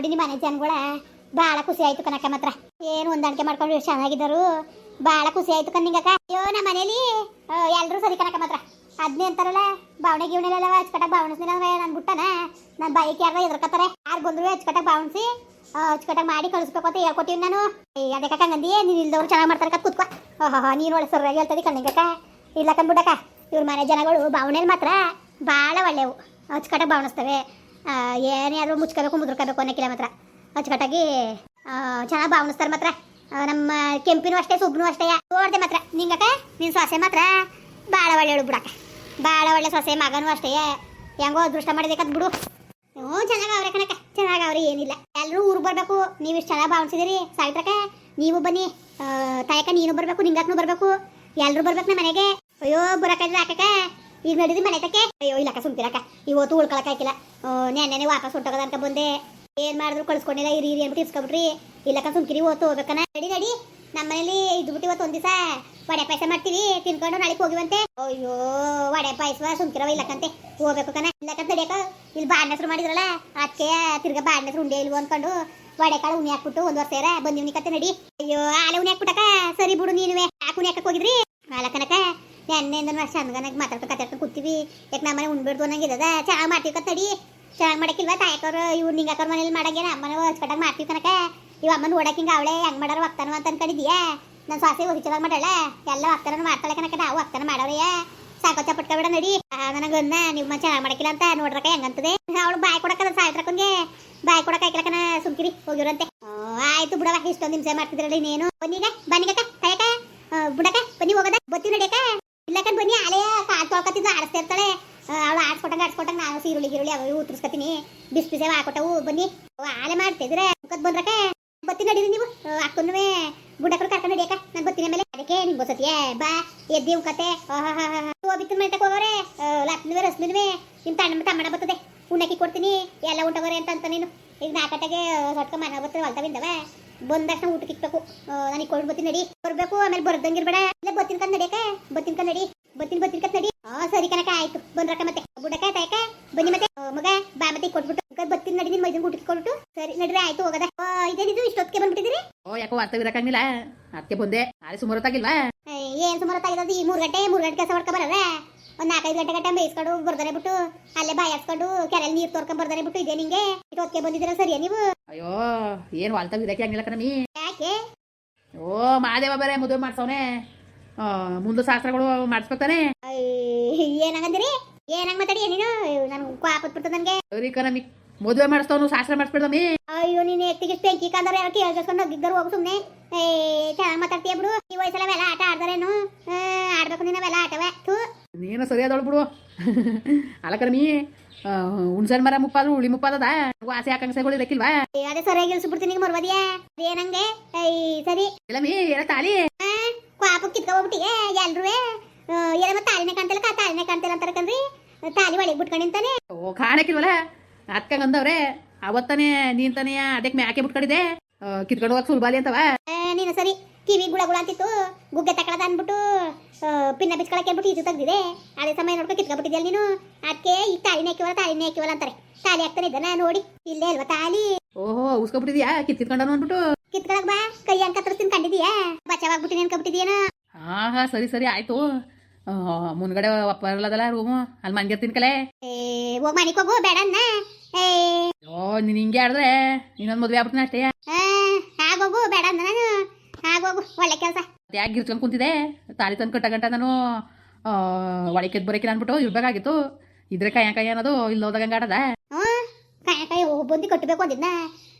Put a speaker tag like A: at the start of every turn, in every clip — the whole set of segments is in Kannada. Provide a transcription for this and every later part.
A: ನೋಡಿ ನಿಮ್ಮ ಮನೆ ಜನಗಳ. ಭಾಳ ಖುಷಿ ಆಯ್ತು ಕನಕ ಮಾತ್ರ. ಏನು ಹೊಂದಾಣಿಕೆ ಮಾಡ್ಕೊಂಡು ಚೆನ್ನಾಗಿದ್ದರು. ಭಾಳ ಖುಷಿ ಆಯ್ತು ಕಣ್ಣಿಂಗಕ್ಕ ಅಯ್ಯೋ, ನಮ್ಮ ಮನೇಲಿ ಎಲ್ಲರೂ ಸರಿ ಕನಕ ಮಾತ್ರ. ಅದ್ನೇ ಅಂತಾರಲ್ಲ ಬಾವಣೆ ಗಿವಣೆಲ್ಲ ಹಚ್ಕಟ್ಟಾಗ ಬಾವಣಿಸ್ತೀನಿ ನಾನು ಬಿಟ್ಟನ ನನ್ನ ಬೈಕ್ ಯಾರ ಎದ್ರಕತ್ತಾರೆ ಯಾರು ಬಂದ್ರು ಹಚ್ಕಟ್ಟಾಗ ಬಾವಣಿಸಿ ಹಚ್ಕಟ್ಟಾಗ ಮಾಡಿ ಕಳಿಸ್ಬೇಕು ಅಂತ ಹೇಳ್ಕೊಟ್ಟಿವಿ ನಾನು. ಅದಕ್ಕೆ ಕಂಗಂದಿ, ನೀನು ಇಲ್ದವ್ರು ಚೆನ್ನಾಗಿ ಮಾಡ್ತಾರೆ ಕತ್ ಹೋ ಓಹೋ ನೀನು ಒಳ್ಳೆ ಸರಿಯಾಗಿ ಹೇಳ್ತದೆ ಕಣ್ಣಿಂಗಕ್ಕ ಇಲ್ಲ ಕಂದ್ಬಿಟ್ಟಕ್ಕ ಇವ್ರ ಮನೆ ಜನಗಳು ಬಾವಣೆಯಲ್ಲಿ ಮಾತ್ರ ಭಾಳ ಒಳ್ಳೆವು. ಹಚ್ಕಟ್ಟಾಗ ಬಾವಣಿಸ್ತವೆ. ಏನೇ ಆದರೂ ಮುಚ್ಕೋಬೇಕು ಮುದ್ರಕೋಬೇಕು ಅನ್ನೋಕ್ಕಿಲ್ಲ ಮಾತ್ರ. ಅಚ್ಚುಕಟ್ಟಾಗಿ ಚೆನ್ನಾಗಿ ಭಾವನಿಸ್ತಾರೆ ಮಾತ್ರ. ನಮ್ಮ ಕೆಂಪಿನೂ ಅಷ್ಟೇ, ಸುಬ್ನೂ ಅಷ್ಟೇ. ನೋಡ್ದೆ ಮಾತ್ರ. ನಿಂಗಕ್ಕ ನಿನ್ನ ಸೊಸೆ ಮಾತ್ರ? ಭಾಳ ಹೇಳು ಬಿಡಕ್ಕ. ಭಾಳ ಒಳ್ಳೆ ಸೊಸೆ ಮಗನೂ ಅಷ್ಟೇ. ಹೆಂಗೋ ಅದೃಷ್ಟ ಮಾಡಬೇಕಾದ್ ಬಿಡು. ಹ್ಞೂ ಚೆನ್ನಾಗಿ ಅವ್ರೆ ಕಣಕ್ಕ. ಚೆನ್ನಾಗಿ ಅವ್ರಿ ಏನಿಲ್ಲ. ಎಲ್ಲರೂ ಊರು ಬರಬೇಕು. ನೀವು ಇಷ್ಟು ಚೆನ್ನಾಗಿ ಭಾವಿಸಿದಿರಿ ಸಾಯ್ತ್ರಕ್ಕ ನೀವು ಬನ್ನಿ. ತಾಯಕ ನೀನು ಬರಬೇಕು, ನಿಂಗಕ್ಕೂ ಬರಬೇಕು. ಎಲ್ಲರೂ ಬರ್ಬೇಕು ನಮ್ಮ ಮನೆಗೆ. ಅಯ್ಯೋ ಬರಕ್ಕೆ ಹಾಕಕ್ಕ ಈಗ ನಡೀದಿ ಮನೆ ತಕ್ಕೆ? ಅಯ್ಯೋ ಇಲ್ಲಕ್ಕ ಸುಮ್ತಿರಕ್ಕ ಇವತ್ತು ಉಳ್ಕೊಳಕ್ ಹಾಕಿಲ್ಲ ನೆನ್ನೆನೆ ವಾಪಸ್ ಹೊಟ್ಟೋಗದ ಅನ್ಕ ಬಂದೆ. ಏನ್ ಮಾಡಿದ್ರು ಕಳ್ಸ್ಕೊಂಡಿಲ್ಲ, ಇರಿ ಇರಿ ಅಂದ್ಬಿಟ್ಟು ಇಸ್ಕೊಬಿಟ್ರಿ. ಇಲ್ಲಕ್ಕ ಸುಮ್ಕಿರಿ ಓತ್ ಹೋಗ್ಬೇಕನ ನಡಿ ನಡಿ. ನಮ್ಮನೇಲಿ ಇದ್ಬಿಟ್ಟು ಇವತ್ತು ಒಂದ್ ದಿವಸ ವಡೆ ಪಾಯಸ ಮಾಡ್ತೀವಿ, ತಿನ್ಕೊಂಡು ನಾಳೆಗೆ ಹೋಗಿವಂತೆ. ಅಯ್ಯೋ, ವಡೆ ಪಾಯಸ ಸುಮ್ಕಿರವ ಇಲ್ಲಕ್ಕಂತೆ ಹೋಗ್ಬೇಕು ಕಣ. ಇಲ್ಲಕ್ಕ ತಡಿಯಕ ಇಲ್ಲಿ ಬಾಣಸರು ಮಾಡಿದ್ರಲ್ಲ, ಅದಕ್ಕೆ ತಿರ್ಗ ಬಾಣಸರು ಉಂಡೆ ಇಲ್ವ ಅನ್ಕೊಂಡು ವಡೆ ಕಾಳು ಉಣಿ ಹಾಕ್ಬಿಟ್ಟು ಒಂದ್ ವರ್ಷ ಬಂದಿವ್ನಿ ಕತ್ತೆ ನಡಿ. ಅಯ್ಯೋ, ಆಲೆ ಉಣಿ ಹಾಕ್ಬಿಟ್ಟಕ ಸರಿ ಬಿಡು ನೀನುವೆ. ಯಾಕೆ ಉಣಿ ಹಾಕಕ್ ಹೋಗಿದ್ರಿ? ಅಲ್ಲಕ್ಕನಕ ನಾವು ಚಂದಗನಾಗ ಮಾತಾಡ್ಕೊಂಡು ಕತ್ತಾಡ್ಕೊಂಡು ಕೂತೀವಿ ಯಾಕೆ ನಮ್ಮನೆ ಉಣ್ಬಿಡ್ದು ಅನ್ನಂಗಿದ್ದದ ಚೆನ್ನಾಗಿ ಮಾಡ್ತೀವಿ ಕತ್ತಡಿ ಚೆನ್ನಾಗಿ ಮಾಡಕ್ಕಿಲ್ವ ತಾಯಕವ್ರು ಇವ್ರು ನಿಂಗಾಕವ್ರ ಮನೇಲಿ ಮಾಡಂಗೆ ಅಮ್ಮನ ಹಚ್ಕಟ್ಟಾಗ ಮಾಡ್ತೀವಿ ಕನಕ ಇವ ಅಮ್ಮನ ಓಡಕ್ಕಿಂಗ ಅವಳೆ ಹೆಂಗ್ ಮಾಡಾರ ಒಕ್ತಾನ ಅಂತ ಅನ್ಕೊಂಡಿದ್ಯಾ ನನ್ನ ಸಾಸಿ ಹೋಗಿ ಚೆನ್ನಾಗಿ ಮಾಡಾಳ ಎಲ್ಲ ಹೋಗ್ತಾನ ಮಾಡ್ತಾಳೆ ಕನಕ ನಾವು ಹೋಗ್ತಾನ ಮಾಡವ್ರಯ್ಯ ಸಾಕೋ ಬಿಡ ನಡಿ ನನಗನ್ನ ನಿಮ್ಮ ಚೆನ್ನಾಗಿ ಮಾಡಕ್ಕಿಲ್ಲ ಅಂತ ನೋಡ್ರಕ ಹೆಂಗಂತದೆ ಅವಳು ಬಾಯ್ ಕೊಡಕದ ಸಾಯ್ತ್ರಕ್ಕಂಗೆ ಬಾಯ್ ಕೊಡಕ ಹಾಕಿಲಕನ ಸುಮ್ಕಿರಿ ಹೋಗಿರಂತೆ ಆಯ್ತು ಬಿಡವ ಇಷ್ಟೊಂದು ನಿಮಿಷ ಮಾಡ್ತಿದ್ರಲ್ಲ ಇನ್ನೇನು ಬನ್ನಿಗ ಬನ್ನಿಗಕ್ಕ ತಾಯಕ ಬುಡಕ ಬನ್ನಿ ಹೋಗದ ಬತ್ತಿ ನಡಿಯಕ ತೊಳ್ಕೊತಿದ್ದು ಆಡಿಸ್ತಾ ಇರ್ತಾಳೆ. ಅವಳು ಆಡ್ಸ್ಕೊಟ್ಟಂಗ ಆಡ್ಸ್ಕೊಟ್ಟಂಗ ನಾನು ಸೀರುಳಿ ಗಿರುಳಿ ಅವು ಉತ್ತರಿಸ್ಕೊತೀನಿ ಬಿಸಿ ಬಿಸಿ ಹಾಕೊಟ್ಟವು, ಬನ್ನಿ. ಆಲೆ ಮಾಡ್ತಿದ್ರೆ ಮುಖದ್ ಬಂದ್ರಕ. ಬತ್ತಿ ನಡೀರಿ ನೀವು. ಅಕ್ಕನು ಗುಡಕರು ಕರ್ಕೊಂಡು ಹಿಡಿಯಕ ನಾನು ಬತ್ತಿನ ಮೇಲೆ. ಅದಕ್ಕೆ ನಿಂಗೆ ಬಸತಿಯೇ, ಬಾ. ಎದ್ದಿ ಕತೆ. ಬಿತ್ತಿನ ಮನೆ ಹೋಗೋರೆ. ಲಕ್ಷ್ಮಿವೆ ರಸ್ಮಿನ್ವೆ ನಿಮ್ಮ ತಣ್ಣ ತಮ್ಮಣ ಬರ್ತದೆ. ಉಣ್ಣಕ್ಕಿ ಕೊಡ್ತೀನಿ. ಎಲ್ಲ ಉಂಟೋಗೋರೆ ಅಂತ ಅಂತ ನೀನು. ಈಗ ನಾಲ್ಕಟ್ಟೆಗೆ ಸೊಟ್ಕ ಮನೆ ಬರ್ತದೆ ಬಂದ ತಕ್ಷಣ ಊಟಕ್ಕೆ ಇಕ್ಬೇಕು. ನನಗೆ ಇಕ್ಕೊಂಡು ಬತ್ತೀನಿ ನಡಿ. ಬರ್ಬೇಕು, ಆಮೇಲೆ ಬರ್ದಂಗಿರ್ಬೇಡ. ಇಲ್ಲ ಬತ್ತಿನ ಕಂದ್ ನಡಿಯಕ್ಕೆ. ಬತ್ತಿನ ಕಂದ್ ನಡಿ. ಬತ್ತಿನ ಬತ್ತಿನ ಕತ್ ನಡಿ. ಆ ಸರಿ ಕನಕ ಆಯ್ತು. ಬಂದ್ರಕ ಮತ್ತೆ. ಬುಡಕ ತಾಯಕ ಬನ್ನಿ ಮತ್ತೆ. ಮಗ ಬಾ ಮತ್ತೆ ಕೊಟ್ಬಿಟ್ಟು. ಬರ್ತೀನಿ ಬತ್ತಿನ ನಡಿ ನಿಮ್ಮ ಮೈದನ್ ಊಟಕ್ಕೆ ಕೊಟ್ಟು ಸರಿ ನಡ್ರಿ ಆಯ್ತು ಹೋಗದ. ಇದೇನಿದು? ಇಷ್ಟೊತ್ತಿಗೆ ಬಂದ್ಬಿಟ್ಟಿದ್ರಿ
B: ಓ ಯಾಕೋ ವಾರ್ತೆ ಇರಕ್ಕಾಗಿಲ್ಲ ಅತ್ತೆ ಬಂದೆ. ನಾಳೆ ಸುಮಾರು ತಾಗಿಲ್ವಾ
A: ಏನ್ ಸುಮಾರು ತಾಗಿರೋದು ಈ ಮೂರು ಗಂಟೆ ಮೂರು ಗಂಟೆ ಕೆಲಸ ಮಾಡ್ಕೊ ಬರಲ್ಲ ಒಂದ್ ನಾಲ್ಕೈದು ಗಂಟೆ ಗಂಟೆ ಬೇಯಿಸ್ಕೊಂಡು ಬರ್ದಾರೆ ಬಿಟ್ಟು ಅಲ್ಲೇ ಬಾಯಿ ಹಚ್ಕೊಂಡು ಕೆರೆಯಲ್ಲಿ ನೀರು ತೋರ್ಕೊಂಡ್ ಬರ್ದಾರೆ ಬಿಟ್ಟು ಇದೆ ನಿಂಗೆ? ಇಷ್ಟೊತ್ತಿಗೆ ಬಂದಿದ್ರ ಸರಿ ನೀವು?
B: ಅಯ್ಯೋ ಏನು ವಾಲ್ತಾವ್ ಇರಕ್ಕೆ ಹಂಗಿಲ್ಲ ಕಣಮಿ
A: ಯಾಕೆ?
B: ಓ ಮಾದೇವ ಬರೇ ಮದುವೆ ಮಾಡ್ಸವನೆ. ಮುಂದೆ ಶಾಸ್ತ್ರಗಳು ಮಾಡಿಸ್ಬೇಕಾನೆ
A: ಏನಂಗಂದ್ರಿ? ಏನಂಗ ಏನಂಗ್ ಮಾತಾಡಿ ನೀನು ನನ್ ಕಾಪತ್ ಬಿಡ್ತದ ನನಗೆ.
B: ಸರಿ ಕಣಮಿ ಮದುವೆ ಮಾಡಿಸ್ತವನು ಶಾಸ್ತ್ರ ಮಾಡಿಸ್ಬಿಡ್ದಮ್ಮಿ
A: ಅಯ್ಯೋ ನೀನು ಎತ್ತಿಗೆ ಬೆಂಕಿ ಕಂದ್ರೆ ಯಾರು ಕೇಳಿಸ್ಕೊಂಡು ಹೋಗಿದ್ದರು ಹೋಗು ಸುಮ್ಮನೆ ಏ ಚೆನ್ನಾಗಿ ಮಾತಾಡ್ತೀಯ ಬಿಡು. ಈ ವಯಸ್ಸಲ್ಲ ಅವೆಲ್ಲ ಆಟ ಆಡ್ದಾರೇನು ಆಡ್ಬೇಕು ನೀನು ಅವೆಲ್ಲ ಆಟವೇ. ಥೂ.
B: ನೀನು ಸರಿಯಾದವಳು ಬಿಡು. ಅಲ್ಲ ಕಣಮಿ ಹುಣ್ಸನ್ ಮರ ಮುಪ್ಪಾದ್ರು ಉಳಿ ಮುಪ್ಪಾದದ? ವಾಸಿ ಆಕಾಂಕ್ಷೆಗಳು ಇರಕ್ಕಿಲ್ವಾ?
A: ಅದೇ ಸರಿಯಾಗಿ ಇಳಿಸ್ಬಿಡ್ತೀನಿ ಮರ್ವದಿಯಾ? ಏನಂಗೆ ಏಯ್ ಸರಿ.
B: ಇಲ್ಲಮ್ಮಿ ಏನ ತಾಲಿ
A: ಹೋಗ್ಬಿಟ್ಟಿಗೆ ಎಲ್ರೂ ಏನಮ್ಮ ತಾಲಿನೇ ಕಾಣ್ತಿಲ್ಲ ಕಾ ತಾಳಿನೇ ಕಾಣ್ತಿಲ್ಲ ಅಂತಾರೆ ಕಣ್ರಿ. ತಾಳಿ ಒಳಗೆ ಬಿಟ್ಕೊಂಡಿಂತಾನೆ
B: ಓ ಕಾಣಕ್ಕಿಲ್ವಲ್ಲ ಅತ್ಕ ಬಂದವ್ರೆ ಅವತ್ತಾನೆ ನೀನ್ ತಾನೇ ಅದಕ್ಕೆ ಮ್ಯಾಕೆ ಬಿಟ್ಕೊಂಡಿದ್ದೆ ಕಿತ್ಕೊಂಡು ಹೋಗಕ್ ಸುಲ್ಬಾಲಿ ಅಂತವ?
A: ನೀನು ಸರಿ ಕಿವಿ ಗುಳ ಗುಳ ಅಂತಿತ್ತು ಗುಗ್ಗೆ ತಕೊಳದ ಅನ್ಬಿಟ್ಟು ಪಿನ್ನ ಬಿಚ್ಕೊಳಕ್ಕೆ ಅಂದ್ಬಿಟ್ಟು ಈಜು ತೆಗ್ದಿದೆ. ಅದೇ ಸಮಯ ನೋಡ್ಕೊ ಕಿತ್ಕೊಂಡ್ಬಿಟ್ಟಿದ್ಯಲ್ಲ ನೀನು? ಅದಕ್ಕೆ ಈ ತಾಲಿನೇ ಹಾಕಿವಲ್ಲ ತಾಳಿನೇ ಹಾಕಿವಲ್ಲ ಅಂತಾರೆ. ತಾಳಿ ಹಾಕ್ತಾನೆ ಇದ್ದಾನ ನೋಡಿ ಇಲ್ಲೇ ಅಲ್ವಾ ತಾಲಿ
B: ಓಹೋ ಉಸ್ಕೊಬಿಟ್ಟಿದ್ಯಾ? ಕಿತ್ ಕಿತ್ಕೊಂಡನು ಅಂದ್ಬಿಟ್ಟು?
A: ಕಿತ್ಕೊಳಕ್ ಬಾ ಕೈ ಹಂಗ ಕತ್ತರಿಸ್ತೀನಿ ಕಂಡಿದೀಯಾ? ಬಚಾವಾಗ್ಬಿಟ್ಟಿನಿ ಅನ್ಕೊಬಿಟ್ಟಿದ್ಯೇನೋ
B: ಹಾ ಹಾ ಸರಿ ಸರಿ ಆಯ್ತು. ಮುನ್ಗಡೆ ಮುಂದ್ಗಡೆ ರೂಮ್ ಅಲ್ಲಿ ಮಂದಿರ್ತೀನಿ ಕಲೆ.
A: ಹೋಗ್ ಮನಿಗ್ ಹೋಗು ಬೇಡ ಅನ್ನ. ಏ.
B: ಓ ನೀನ್ ಹಿಂಗೆ ಆಡಿದ್ರೆ ಇನ್ನೊಂದು ಮದುವೆ ಆಗ್ಬಿಡ್ತೀನಿ ಅಷ್ಟೇ.
A: ಆಗೋಗು ಬೇಡ ನಾನು. ಆಗೋಗು ಒಳ್ಳೆ ಕೆಲಸ.
B: ಯಾಕೆ ಗಿರ್ಚ್ಕೊಂಡು ಕುಂತಿದೆ? ತಾಲಿ ತಂದು ಕಟ್ಟ ಗಂಟ ನಾನು. ಒಳಕ್ಕೆ ಬರೋಕಿಲ್ಲ ಅಂದ್ಬಿಟ್ಟು ಇರ್ಬೇಕಾಗಿತ್ತು. ಇದ್ರೆ ಕೈಯ ಕೈ ಅನ್ನೋದು ಇಲ್ಲಿ ಹೋದಾಗ ಹಂಗೆ ಆಡದ.
A: ಹ್ಞೂ ಕಾಯ ಕಾಯಿ ಬಂದು ಕಟ್ಟಬೇಕು ಅಂದಿದ್ನ.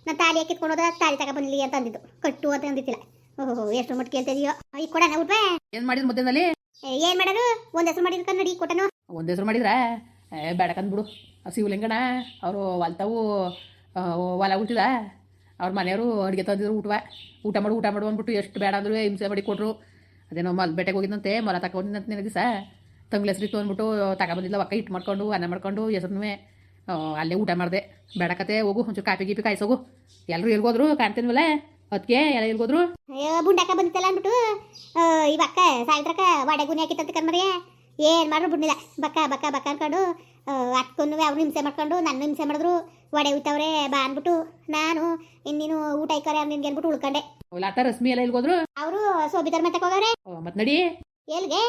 A: ನಾನು ತಾಲಿ ಹಾಕಿ ತಾಲಿ ತಗ ಬಂದಿಲ್ಲ ಅಂತ ಅಂದಿದ್ದು. ಕಟ್ಟು ಅಂತ ಅಂದಿತ್ತಿಲ್ಲ ಓಹೋ ಎಷ್ಟು ಮಟ್ಟ ಕೇಳ್ತಾ ಇದೆಯೋ. ಈಗ ಕೊಡಣ ಉಟ್ವೆ
B: ಏನು ಮಾಡಿದ್ ಮಧ್ಯದಲ್ಲಿ
A: ಏನ್ ಮಾಡೋದು? ಒಂದ್ ಹೆಸರು ಮಾಡಿದ್ ಕನ್ನಡಿ ಕೊಟ್ಟನು.
B: ಒಂದ್ ಹೆಸರು ಮಾಡಿದ್ರ? ಬೇಡಕಂದ್ ಬಿಡು ಶಿವಲಿಂಗಣ ಅವರು ಹೊಲ್ತಾವು ಹೊಲ ಉಳ್ತಿದ ಅವ್ರ ಮನೆಯವರು ಅಡುಗೆ ತಂದಿದ್ರು ಊಟವ. ಊಟ ಮಾಡು ಊಟ ಮಾಡು ಅಂದ್ಬಿಟ್ಟು ಎಷ್ಟು ಬೇಡ ಅಂದ್ರು ಹಿಂಸೆ ಮಾಡಿ ಕೊಟ್ರು. ಅದೇನೋ ಮಲ್ ಬೇಟೆಗೆ ಹೋಗಿದ್ದಂತೆ ಮೊಲ ತಗೊಂಡಿದ್ದಂತ ನೆನೆ ದಿವಸ ತಂಗ್ಳ ಹೆಸರಿತ್ತು ಅಂದ್ಬಿಟ್ಟು ತಗೊಬಂದಿಲ್ಲ ಒಕ್ಕ ಹಿಟ್ಟು ಮಾಡ್ಕೊಂಡು ಅನ್ನ ಮಾಡ್ಕೊಂಡು ಹೆಸರು ಅಲ್ಲೇ ಊಟ ಮಾಡಿದೆ. ಬೇಡಕತೆ ಹೋಗು ಒಂಚೂರು ಕಾಪಿ ಗೀಪಿ ಕಾಯಿಸೋಗು. ಎಲ್ಲರೂ ಎಲ್ಗೋದ್ರು ಕಾಣ್ತೀನಿವಲ್ಲ ಅದಕ್ಕೆ ಎಲ್ಲ ಎಲ್ಗೋದ್ರು?
A: ಅಯ್ಯೋ ಬುಂಡಕ್ಕ ಬಂದಿತ್ತಲ್ಲ ಅಂದ್ಬಿಟ್ಟು ಇವಕ್ಕ ಸಾಯಂತ್ರಕ್ಕ ವಡೆ ಗುಣಿ ಹಾಕಿತ್ತಂತ ಕಣ್ಮರಿಯ ಏನ್ ಮಾಡ್ರು ಬಿಡ್ಲಿಲ್ಲ ಬಕ್ಕ ಬಕ್ಕ ಬಕ್ಕ ಅನ್ಕೊಂಡು ಅಕ್ಕನ್ನು ಅವ್ರು ಹಿಂಸೆ ಮಾಡ್ಕೊಂಡು ನನ್ನ ಹಿಂಸೆ ಮಾಡಿದ್ರು. ಒಡೆ ಉಯ್ತವ್ರೆ ಬಾ ಅಂದ್ಬಿಟ್ಟು ನಾನು ಇನ್ನೀನು ಊಟ ಇಕ್ಕರೆ ನಿನ್ಗೆ ಅಂದ್ಬಿಟ್ಟು ಉಳ್ಕೊಂಡೆ.
B: ಲಾಟ ರಶ್ಮಿ ಎಲ್ಲ ಇಲ್ಗೋದ್ರು
A: ಅವರು ಸೋಬಿತರ ಮತ್ತೆ ಹೋಗವ್ರೆ.
B: ಮತ್ ನಡಿ.
A: ಎಲ್ಗೆ?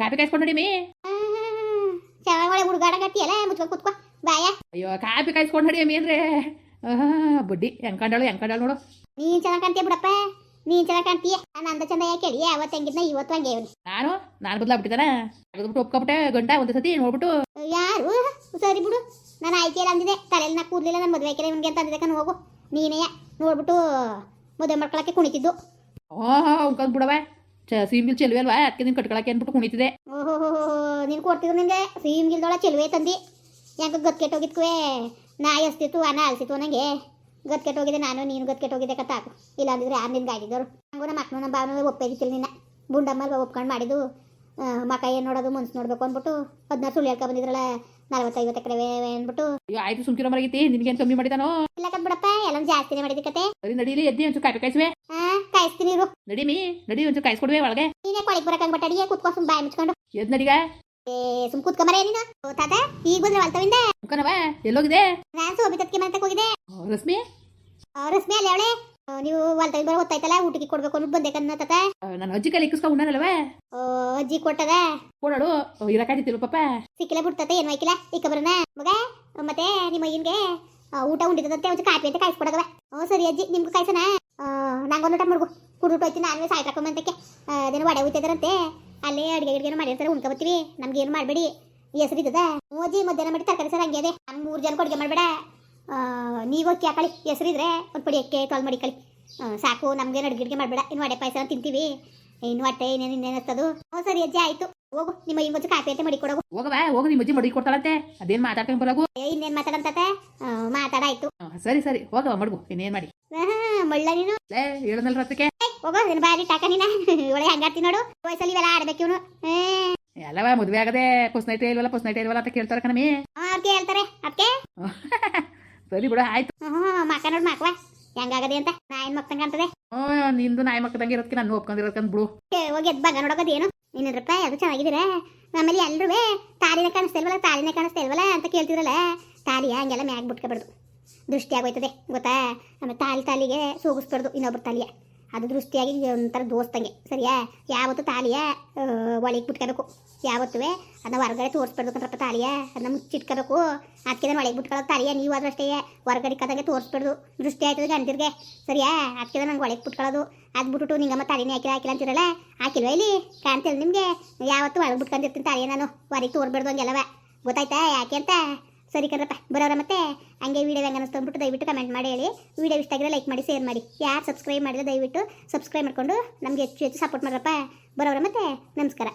B: ಕಾಪಿ ಕಾಯಿಸ್ಕೊಂಡು ನಡಿ ಮೀ
A: ಚೆನ್ನಾಗಿ ಹುಡುಗಾಡ ಗಟ್ಟಿಯಲ್ಲ ಮುಚ್ಕೊಂಡು ಕೂತ್ಕೋ ಬಾಯ.
B: ಅಯ್ಯೋ ಕಾಪಿ ಕಾಯಿಸ್ಕೊಂಡು ನಡಿ ಅಮ್ಮಿ ಅಂದ್ರೆ? ಬಡ್ಡಿ. ಹೆಂಗ್ ಕಂಡಾಳು ಹೆಂಗ್ ಕಂಡಾಳು ನೋಡು.
A: ನೀನ್ ಚೆನ್ನಾಗಿ ಕಾಣ್ತೀಯ ಬಿಡಪ್ಪ? ನೀನ್ ಚೆನ್ನಾಗಿ ಕಾಣ್ತೀಯ? ನಾನು ಅಂದ ಚಂದ ಯಾಕೆ ಹೇಳಿ ಅವತ್ತು ಹೆಂಗಿದ್ನ ಇವತ್ತು ಹಂಗೆ ಇವ್ನು.
B: ನಾನು? ನಾನು ಬದಲಾಗ್ಬಿಟ್ಟಿದ್ದಾನ ತೆಗೆದ್ಬಿಟ್ಟು ಒಪ್ಕೊಬಿಟ್ಟೆ ಗಂಡ ಒಂದು ಸತಿ ನೋಡ್ಬಿಟ್ಟು.
A: ಯಾರು? ಸರಿ ಬಿಡು. ನಾನು ಆಯ್ಕೆ ಇಲ್ಲ ಅಂದಿದೆ ತಲೆಯಲ್ಲಿ ನಾ ಕೂದಲಿಲ್ಲ ನಾನು ಮದುವೆ ಆಯ್ಕೆ ಇವ್ನಿಗೆ ಅಂತ ಅಂದಿದೆ ಕಣ್ ಹೋಗು. ನೀನೇ ನೋಡ್ಬಿಟ್ಟು ಮದುವೆ ಮಾಡ್ಕೊಳಕ್ಕೆ ಕುಣಿತಿದ್ದು.
B: ಓಹ್ ಉಂಕಂದ್ ಬಿಡವ ಚ ಸೀಮಿಲ್ ಚೆಲುವೆ ಅಲ್ವಾ? ಅದಕ್ಕೆ ನೀನು ಕಟ್ಕೊಳಕ್ಕೆ ಅಂದ್ಬಿಟ್ಟು ಕುಣಿತಿದೆ
A: ಓಹೋ ನೀನು ಕೊಡ್ತಿದ್ರು ನಿಂಗೆ? ಸೀಮ್ ಗಿಲ್ದೊಳ ಚೆಲುವೆ ತಂದಿ. ಯಾಕೆ ಗತ್ಕೆಟ್ಟೋಗಿದ್ಕುವೆ ನಾಯಿ ಎಸ್ತಿತ್ತು ಅನ್ನ ಅಲ್ಸಿತ್ತು ನನಗೆ ಗತ್ಕೆಟ್ಟೋಗಿದೆ ನಾನು ನೀನು ಗತ್ಕೆಟ್ಟೋಗಿದೆ ಕತ್ತಾಕು ಇಲ್ಲ ಅಂದಿದ್ರೆ ಯಾರು ನಿನ್ಗೆ ಆಗಿದ್ದವರು ಹಂಗೂ ನಮ್ಮ ಮಕ್ಕಳು ನಮ್ಮ ಭಾವನ ಒಪ್ಪೇದಿತ್ತಿಲ್ಲ ನಿನ್ನ. ಬುಂಡಮ್ಮ ಒಪ್ಕೊಂಡು ಮಾಡಿದ್ದು? ಮಕ್ಕ ಮಕ ಏನು ನೋಡೋದು ಮುನ್ಸ್ ನೋಡ್ಬೇಕು ಅಂದ್ಬಿಟ್ಟು ಹದಿನಾರು ಸುಳ್ಳು ಹೇಳ್ಕೊ ಬಂದಿದ್ರಲ್ಲ ನಲವತ್ತೈವತ್ತು ಎಕರೆ ಅಂದ್ಬಿಟ್ಟು.
B: ಅಯ್ಯೋ ಆಯ್ತು ಸುಮ್ಕಿರೋ ಮರಗೈತಿ. ನಿನ್ಗೇನು ಕಮ್ಮಿ ಮಾಡಿದಾನೋ?
A: ಇಲ್ಲ ಕತ್ ಬಿಡಪ್ಪ ಎಲ್ಲ ಜಾಸ್ತಿನೇ ಮಾಡಿದ ಕತೆ.
B: ಸರಿ ನಡೀಲಿ ಎದ್ದಿ ಒಂಚೂರು ಕಾಪಿ ಕಾಯಿಸುವೆ.
A: ಕಾಯಿಸ್ತೀನಿ ಇರು.
B: ನಡಿ ಒಂಚು ನಡಿ ಒಂಚೂರು ಕಾಯಿಸ್ಕೊಡ್ವೆ ಒಳಗೆ.
A: ನೀನೇ ಕೊಳಿಗೆ ಬರಕಂಗ್ ಬಟ್ಟಾಡಿಗೆ ಕುತ್ಕೊ ಸುಮ್ ಬಾಯಿ ಮುಚ್ಕೊಂಡು.
B: ಎದ್ ನಡಿಗ?
A: ಏ ಸುಮ್ ಕುತ್ಕೊಂಬರೇ ನೀನು. ಓ, ತಾತ ಈಗ ಬಂದ್ರೆ ಹೊಲ್ತವಿಂದ
B: ಮುಖನವ ಎಲ್ಲೋಗಿದೆ?
A: ನಾನು ಸೋಬಿತತ್ಗೆ ಮನೆ ಹೋಗಿದೆ.
B: ಓ, ರಶ್ಮಿ?
A: ಆ, ರಶ್ಮಿ ಅಲ್ಲಿ ಅವಳೆ? ನೀವು ವಾಲ್ತವಿಂದ ಬರೋ ಗೊತ್ತಾಯ್ತಲ್ಲ ಊಟಕ್ಕೆ ಕೊಡ್ಬೇಕು ಅಂದ್ಬಿಟ್ಟು ಬಂದೆ ಕನ್ನ ತಾತ.
B: ಆ, ನನ್ನ ಅಜ್ಜಿ ಕೈಲಿ ಇಕ್ಕಿಸ್ಕೊ ಉಣ್ಣನಲ್ವ
A: ಓ, ಅಜ್ಜಿ ಕೊಟ್ಟದ?
B: ಕೊಡೋಡು ಇರಕಾಯ್ತಿಲ್ಲ ಪಾಪ.
A: ಸಿಕ್ಕಿಲ್ಲ ಬಿಡ್ತತೆ ಏನು ಹಾಕಿಲ್ಲ ಇಕ್ಕ ಬರೋಣ ಮಗ ಮತ್ತೆ ನಿಮ್ಮ ಅಯ್ಯನ್ಗೆ ಆ, ಊಟ ಉಂಡಿದಂತೆ ಒಂದು ಕಾಪಿ ಅಂತ ಕಾಯಿಸ್ಕೊಡಗವ. ಹ್ಞೂ ಸರಿ ಅಜ್ಜಿ ನಿಮ್ಗೆ ಕಾಯ್ಸನ ನಂಗೊಂದು ಊಟ ಮಡ್ಗು ಕುಡ್ಬಿಟ್ಟು ಹೋಯ್ತೀನಿ ನಾನು ಸಾಯ್ತಾಕೊಂಬಂತಕ್ಕೆ ಅದೇನು ವಡೆ ಹೋಯ್ತಿದಾರಂತೆ ಅಲ್ಲೇ ಅಡುಗೆ ಗಿಡ್ಗೆ ಮಾಡಿರ್ತಾರೆ ಉಣ್ಕೊಬತ್ತೀವಿ ನಮ್ಗೆ ಏನು ಮಾಡಬೇಡಿ. ಹೆಸರು ಇದ್ದದ. ಮೋಜಿ ಮಧ್ಯಾಹ್ನ ಮಾಡಿ ತರಕಾರಿ ಸರ್ ಹಂಗೆ ಅದೇ. ನಮ್ಮ ಮೂರು ಜನ ಅಡುಗೆ ಮಾಡಬೇಡ. ನೀವು ಅಕ್ಕಿ ಹಾಕಳಿ ಹೆಸರಿದ್ರೆ ಒಂದು ಪಡಿ ಅಕ್ಕೆ ಕಾಲ್ ಮಾಡಿ ಕಳಿ. ಸಾಕು. ನಮಗೆ ಅಡುಗೆ ಗಿಡ್ಗೆ ಮಾಡಬೇಡ. ಇನ್ನು ವಡೆ ಪಾಯಸ ತಿಂತೀವಿ. ಇನ್ನು ಹೊಟ್ಟೆ ಇನ್ನೇನು ಇನ್ನೇನು ಹತ್ತದು ಹ್ಞೂ ಸರಿ ಅಜ್ಜಿ ಆಯ್ತು. ಹೋಗು. ನಿಮ್ಮ ಈ ಮಜ್ಜಿ ಕಾಫಿ ಅಂತ ಮಾಡಿ ಕೊಡೋಗು.
B: ಹೋಗವ? ಹೋಗು ನಿಮ್ಮ ಮಜ್ಜಿ ಮಡಿ ಕೊಡ್ತಾಳಂತೆ ಅದೇನು ಮಾತಾಡ್ಕೊಂಡು ಬರೋಗು?
A: ಇನ್ನೇನ್ ಮಾತಾಡಂತತೆ? ಮಾತಾಡಾಯ್ತು.
B: ಸರಿ ಸರಿ. ಹೋಗವ ಮಡ್ಗು. ಇನ್ನೇನು ಮಾಡಿ?
A: ಮಳ್ಳ ನೀನು
B: ಲೇ ರಥಕ್ಕೆ
A: ಹೋಗೋ ನಿನ್ ಬಾರಿ ಟಾಕ ನೀನ. ಒಳ್ಳೆ ಹಂಗಾಡ್ತಿ ನೋಡು. ವಯಸ್ಸಲ್ಲಿ ಇವೆಲ್ಲ ಆಡ್ಬೇಕು ಇವನು.
B: ಎಲ್ಲವ ಮದುವೆ ಆಗದೆ ಪುಸ್ನೈಟೆ ಇಲ್ವಲ್ಲ ಪುಸ್ನೈಟೆ ಇಲ್ವಲ್ಲ ಅಂತ ಕೇಳ್ತಾರೆ ಕಣಮಿ?
A: ಅವ್ರಿಗೆ ಹೇಳ್ತಾರೆ. ಅದಕ್ಕೆ
B: ಸರಿ ಬಿಡು ಆಯ್ತು.
A: ಹ್ಞೂ ಮಕ್ಕ ನೋಡು ಮಕ್ವ ಹೆಂಗಾಗದೆ ಅಂತ. ನಾಯಿ ಏನ್ ಮಕ್ತಂಗ ಅಂತದೆ
B: ಓ ನಿಂದು ನಾಯಿ ಮಕ್ಕದಂಗೆ ಇರೋದಕ್ಕೆ ನಾನು ಒಪ್ಕೊಂಡಿರೋದಕ್ಕಂದ್ ಬಿಡು.
A: ಹೋಗಿ ಎದ್ ಏನು ನೋಡೋದೇನು ಇನ್ನೂರಪ್ಪ ಅದು ಚೆನ್ನಾಗಿದ್ದೀರ? ಆಮೇಲೆ ಎಲ್ಲರೂ ತಾಲಿನೇ ಕಾಣಿಸ್ತಾ ಇಲ್ವಲ್ಲ ತಾಲಿನ ಕಾಣಿಸ್ತಾ ಇಲ್ವಲ್ಲ ಅಂತ ಕೇಳ್ತಿದ್ರಲ್ಲ. ತಾಲಿಯ ಹಂಗೆಲ್ಲ ಮ್ಯಾಗ್ ಬಿಟ್ಕೊಬಾರ್ದು. ದೃಷ್ಟಿ ಆಗೋಯ್ತದೆ ಗೊತ್ತಾ? ಆಮೇಲೆ ತಾಲಿ ತಾಲಿಗೆ ಸೋಗಿಸ್ಬಾರ್ದು ಇನ್ನೊಬ್ರು ತಾಲಿಯ. ಅದು ದೃಷ್ಟಿಯಾಗಿ ಒಂಥರ ದೋಸ್ತಂಗೆ ಸರಿಯಾ? ಯಾವತ್ತು ತಾಲಿಯ ಒಳಗೆ ಬಿಟ್ಕೋಬೇಕು. ಯಾವತ್ತೂ ಅದನ್ನ ಹೊರಗಡೆ ತೋರಿಸ್ಬಾರ್ದು ಅಂತಪ್ಪ ತಾಲಿಯ, ಅದನ್ನ ಮುಚ್ಚಿಟ್ಕೋಬೇಕು. ಅದಕ್ಕೆ ಒಳಗೆ ಬಿಟ್ಕೊಳ್ಳೋದು ತಾಲಿಯ, ನೀವು ಆದ್ರೂ ಅಷ್ಟೇ ಹೊರಗಡೆ ಕದಂಗೆ ತೋರಿಸ್ಬಾರ್ದು. ದೃಷ್ಟಿ ಆಯ್ತದೆ ಗಂಟಿರ್ಗೆ ಸರಿಯಾ? ಅದಕ್ಕೆ ನಂಗೆ ಒಳಗೆ ಬಿಟ್ಕೊಳ್ಳೋದು. ಅದು ಬಿಟ್ಬಿಟ್ಟು ನಿಂಗಮ್ಮ ತಾಲಿನೇ ಹಾಕಿಲ್ಲ ಹಾಕಿಲ್ಲ ಅಂತಿರಲ್ಲ? ಹಾಕಿಲ್ವ ಇಲ್ಲಿ? ಕಾಣ್ತಿಲ್ಲ ನಿಮಗೆ? ಯಾವತ್ತು ಒಳಗೆ ಬಿಟ್ಕೊಂಡಿರ್ತೀನಿ ತಾಲಿಯ ನಾನು. ಹೊರಗೆ ತೋರ್ಬಾರ್ದು ಹಂಗೆಲ್ಲವ. ಗೊತ್ತಾಯ್ತಾ ಯಾಕೆ ಅಂತ? ಸರಿ ಕಣ್ರಪ್ಪ ಬರೋರ ಮತ್ತೆ ಹಂಗೆ ವೀಡಿಯೋ ಹೆಂಗೆ ಅನಿಸ್ತು ಅಂದ್ಬಿಟ್ಟು ದಯವಿಟ್ಟು ಕಮೆಂಟ್ ಮಾಡಿ ಹೇಳಿ. ವೀಡಿಯೋ ಇಷ್ಟ ಆಗಿದ್ರೆ ಲೈಕ್ ಮಾಡಿ ಶೇರ್ ಮಾಡಿ. ಯಾರು ಸಬ್ಸ್ಕ್ರೈಬ್ ಮಾಡಿದ್ರೆ ದಯವಿಟ್ಟು ಸಬ್ಸ್ಕ್ರೈಬ್ ಮಾಡ್ಕೊಂಡು ನಮಗೆ ಹೆಚ್ಚು ಹೆಚ್ಚು ಸಪೋರ್ಟ್ ಮಾಡ್ರಪ್ಪ. ಬರೋರ ಮತ್ತೆ ನಮಸ್ಕಾರ.